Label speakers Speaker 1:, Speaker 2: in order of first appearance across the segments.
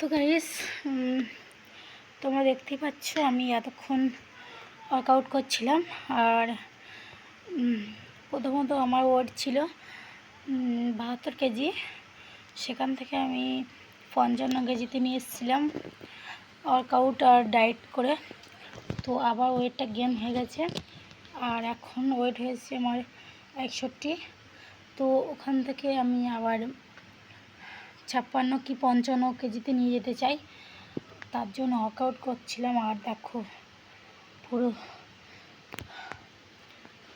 Speaker 1: তো গাইস তোমরা দেখতেই পাচ্ছ, আমি এতক্ষণ ওয়ার্কআউট করছিলাম। আর প্রথমত আমার ওয়েট ছিল বাহাত্তর কেজি। সেখান থেকে আমি পঞ্চান্ন কেজিতে নিয়ে এসেছিলাম। ওয়ার্কআউট আর ডায়েট করে। তো আবার ওয়েটটা গেন হয়ে গেছে। আর এখন ওয়েট হয়েছে আমার একষট্টি। তো ওখান থেকে আমি আবার ছাপ্পান্ন কি পঞ্চান্ন কেজিতে নিয়ে যেতে চাই। তার জন্য ওয়ার্কআউট করছিলাম আর দেখো পুরো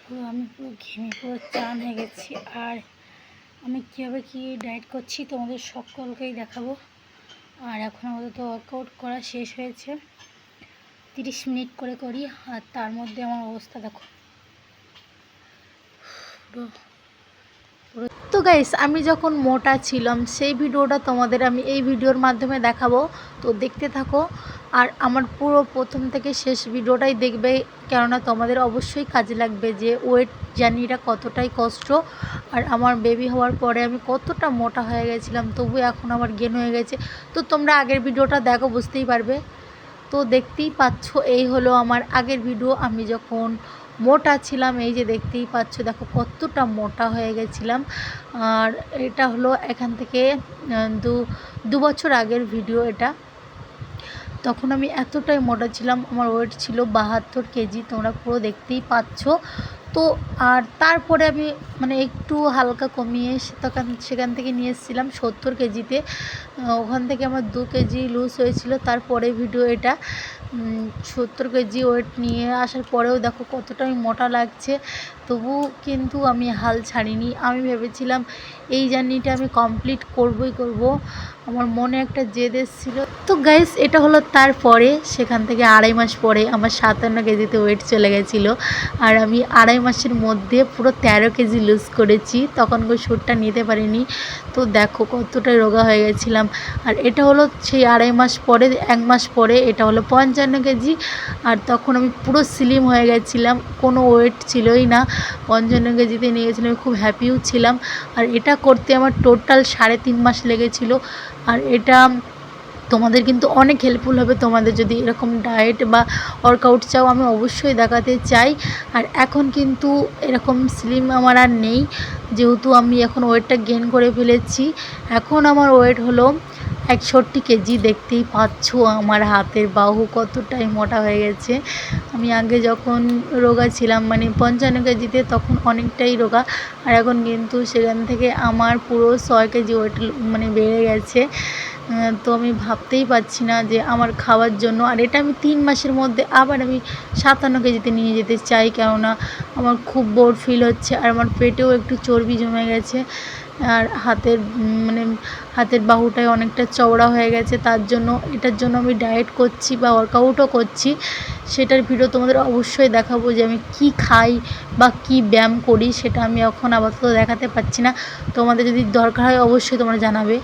Speaker 1: পুরো আমি পুরো ঘেমে পুরো চান হয়ে গেছি। আর আমি কীভাবে কী ডায়েট করছি তোমাদের সকলকেই দেখাবো। আর এখন আমাদের তো ওয়ার্কআউট করা শেষ হয়েছে। তিরিশ মিনিট করে করি, আর তার মধ্যে আমার অবস্থা দেখো। পুরো
Speaker 2: তো গাইস আমি যখন মোটা ছিলাম, সেই ভিডিওটা তোমাদের আমি এই ভিডিওর মাধ্যমে দেখাবো। তো দেখতে থাকো, আর আমার পুরো প্রথম থেকে শেষ ভিডিওটাই দেখবে, কেননা তোমাদের অবশ্যই কাজে লাগবে যে ওয়েট জার্নিটা কতটাই কষ্ট। আর আমার বেবি হওয়ার পরে আমি কতটা মোটা হয়ে গেছিলাম, তবু এখন আমার গেন হয়ে গেছে। তো তোমরা আগের ভিডিওটা দেখো, বুঝতেই পারবে। তো দেখতেই পাচ্ছ, এই হলো আমার আগের ভিডিও আমি যখন মোটা ছিলাম, এই যে দেখতেই পাচ্ছ, দেখো কতটা মোটা হয়ে গেছিলাম। আর এটা হলো এখান থেকে দু দু বছর আগের ভিডিও এটা। তখন আমি এতটাই মোটা ছিলাম, আমার ওয়েট ছিল বাহাত্তর কেজি, তোমরা পুরো দেখতেই পাচ্ছ। তো আর তারপরে আমি মানে একটু হালকা কমিয়ে তখন সেখান থেকে নিয়ে এসেছিলাম সত্তর কেজিতে। ওখান থেকে আমার দু কেজি লুজ হয়েছিল। তারপরে ভিডিও এটা সত্তর কেজি ওয়েট নিয়ে আসার পরেও দেখো কতটা আমি মোটা লাগছে। তবু কিন্তু আমি হাল ছাড়িনি। আমি ভেবেছিলাম এই জার্নিটা আমি কমপ্লিট করবই করব। আমার মনে একটা জেদ ছিল তো গাইস এটা হলো তারপরে, সেখান থেকে আড়াই মাস পরে আমার সাতান্ন কেজিতে ওয়েট চলে গেছিল। আর আমি আড়াই মাসের মধ্যে পুরো তেরো কেজি লুজ করেছি। তখন ওই শ্যুটটা নিতে পারিনি। তো দেখো কতটা রোগা হয়ে গেছিলাম। আর এটা হলো সেই আড়াই মাস পরে, এক মাস পরে এটা হলো পঞ্চান্ন কেজি। আর তখন আমি পুরো স্লিম হয়ে গেছিলাম। কোনো ওয়েট ছিলই না। পঞ্চান্ন কেজিতে নিয়ে গেছিলাম খুব হ্যাপিও ছিলাম। আর এটা করতে আমার টোটাল সাড়ে তিন মাস লেগেছিলো। আর এটা তোমাদের কিন্তু অনেক হেল্পফুল হবে তোমাদের। যদি এরকম ডায়েট বা ওয়ার্কআউট চাও, আমি অবশ্যই দেখাতে চাই। আর এখন কিন্তু এরকম স্লিম আমার আর নেই। যেহেতু আমি এখন ওয়েটটা গেন করে ফেলেছি, এখন আমার ওয়েট হলো একষট্টি কেজি। দেখতেই পাচ্ছ আমার হাতের বাহু কতটাই মোটা হয়ে গেছে। আমি আগে যখন রোগা ছিলাম মানে পঞ্চান্ন কেজিতে, তখন অনেকটাই রোগা। আর এখন কিন্তু সেখান থেকে আমার পুরো ছয় কেজি ওয়েট মানে বেড়ে গেছে। তো আমি ভাবতেই পারছি না যে আমার খাওয়ার জন্য, আর এটা আমি তিন মাসের মধ্যে আবার আমি সাতান্ন কেজিতে নিয়ে যেতে চাই, কেননা আমার খুব বোর ফিল হচ্ছে, আর আমার পেটেও একটু চর্বি জমে গেছে, আর হাতের মানে হাতের বাহুটায় অনেকটা চওড়া হয়ে গেছে, তার জন্য, এটার জন্য আমি ডায়েট করছি বা ওয়ার্কআউটও করছি, সেটার ভিডিও তোমাদের অবশ্যই দেখাবো যে আমি কি খাই বা কি ব্যায়াম করি, সেটা আমি এখন আপাতত দেখাতে পারছি না, তোমাদের যদি দরকার হয় অবশ্যই তোমরা জানাবে।